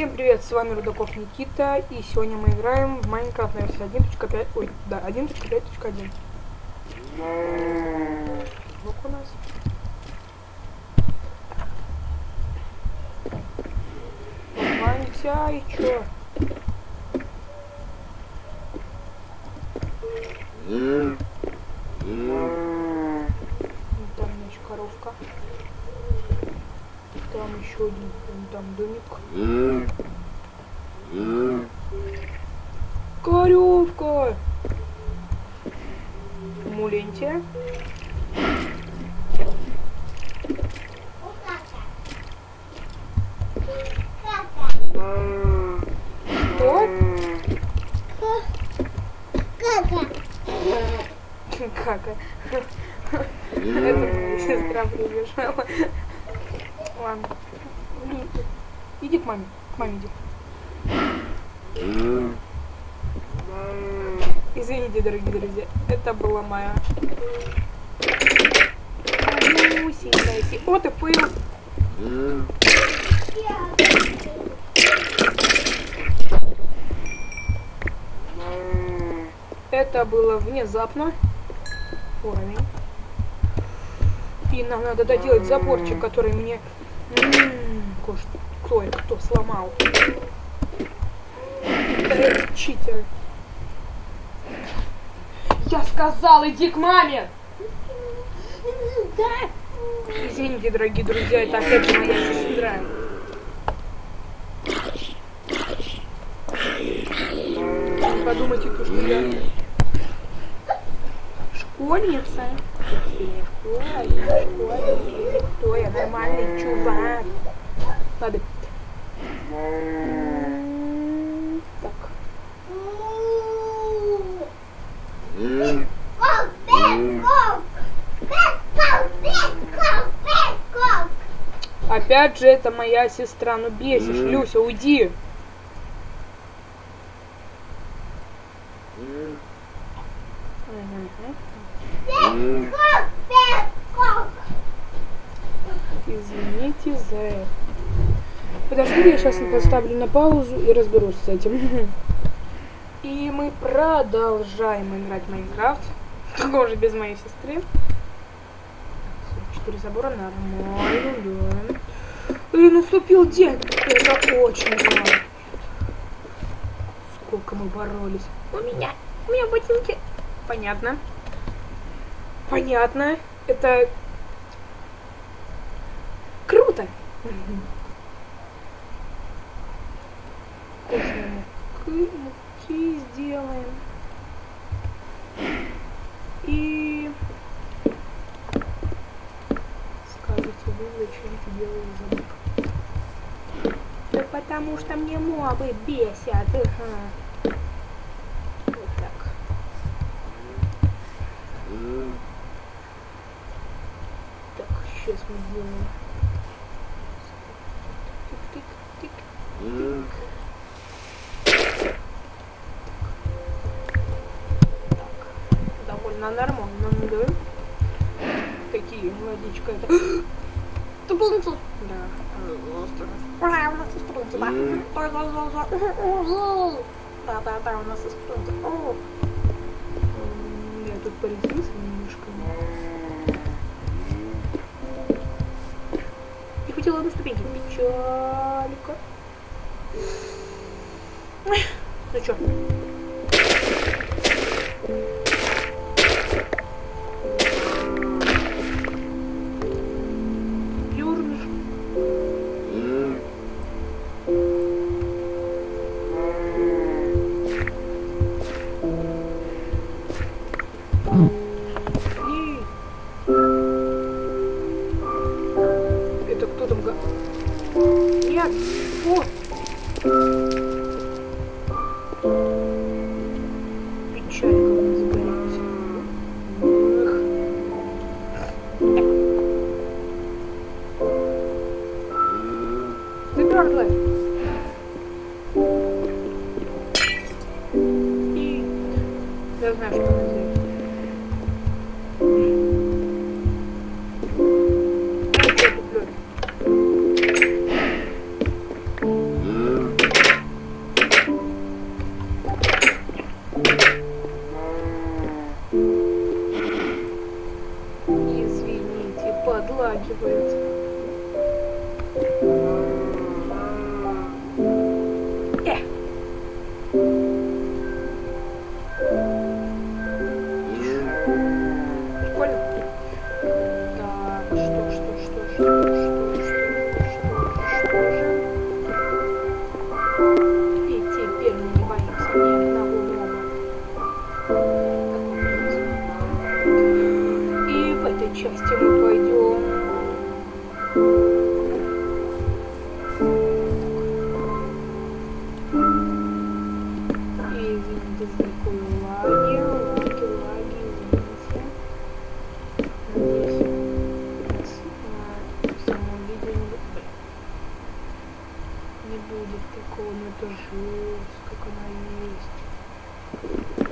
Всем привет, с вами Рудаков Никита, и сегодня мы играем в Майнкрафт на версии 1.5, ой, да, 1.5.1. Звук у нас. Ваня, и чё? Там значит коровка. Там еще один, вон там домик. Коровка! Мулентия. Кто? Кака. Это моя сестра прибежала. Ладно. Иди к маме. К маме иди. Извините, дорогие друзья, это была моя малюсенькая си- О, ты пыл. Это было внезапно. Уровень. И нам надо доделать заборчик, который мне... Кто, кто это? Сломал? Э, Читеры. Я сказал, иди к маме! Извините, дорогие друзья, это опять моя сестра. Не подумайте, то, что я школьница. Я школьница, школьница. Кто я? Нормальный чувак. Ладно. М, Так. Опять же, это моя сестра. Ну бесишь, Люся, уйди. Мгм. Извините за это. Подожди, я сейчас поставлю на паузу и разберусь с этим. И мы продолжаем играть в Майнкрафт. Уже без моей сестры. Четыре забора нормально, да. И наступил день. Это очень рано. Сколько мы боролись. У меня, у меня ботинки. Понятно. Понятно. Это круто. Вкусные муки, муки сделаем. И скажите вы, делаешь замок? Да потому что мне мобы бесят. Ага. Вот так. Так, сейчас мы сделаем. Тик-тик-тик. довольно нормально. Да? Какие водичка это. Был Да. Ура, у нас есть спрунти, да. Да, да, да, у нас есть спрунти. О. Я тут порезвился немножко. Не хотела одну ступеньку. Печалька. Ну чё? И- части мы пойдем. И извините за такое лаги, лаги, лаги, извините. Надеюсь, на самом видео не будет такого натяжу, как она есть.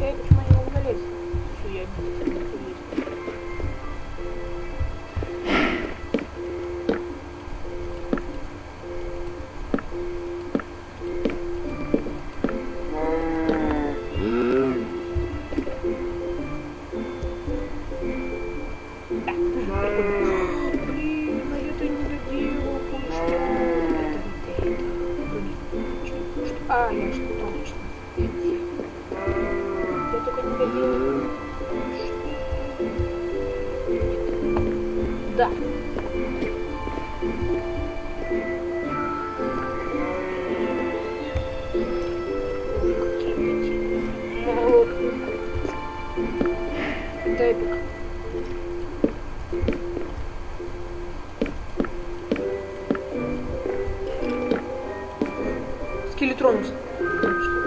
Я не могу залезть? Все, я не Да. Это эпик. Скелетронус. Так,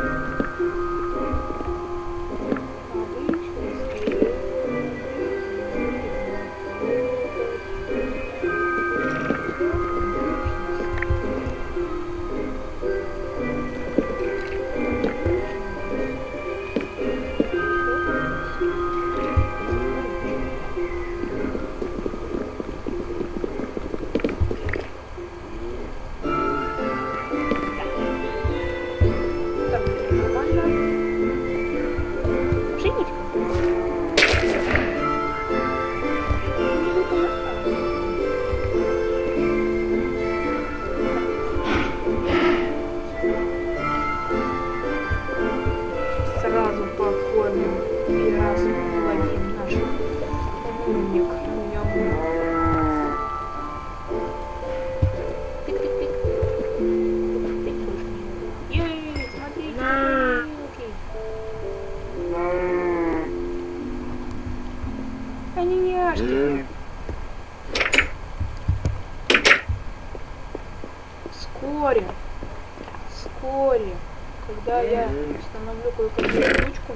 вскоре, когда я установлю кое-какую штучку,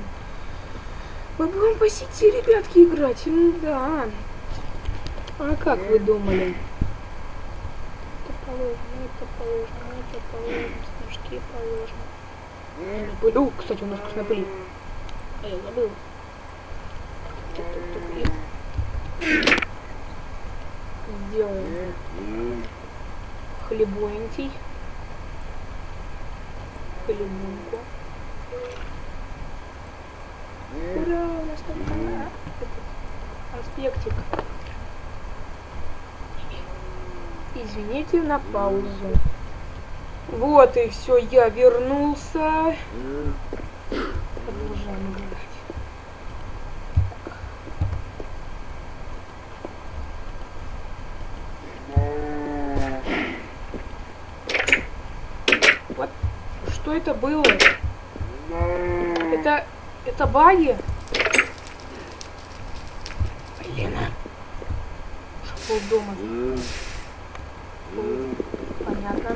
мы будем по сети, ребятки, играть. М, Да. А как вы думали? Это положено, это положено, это положено, снежки положено. О, кстати, у нас вкусная пыль. А я забыл. Сделаем хлебонький. Хлебунку. Ура, у нас там а, этот конспектик. Извините на паузу. Вот и все, я вернулся. Продолжаем играть. Вот что это было? Это это баги? Блин. Шел дома. Понятно.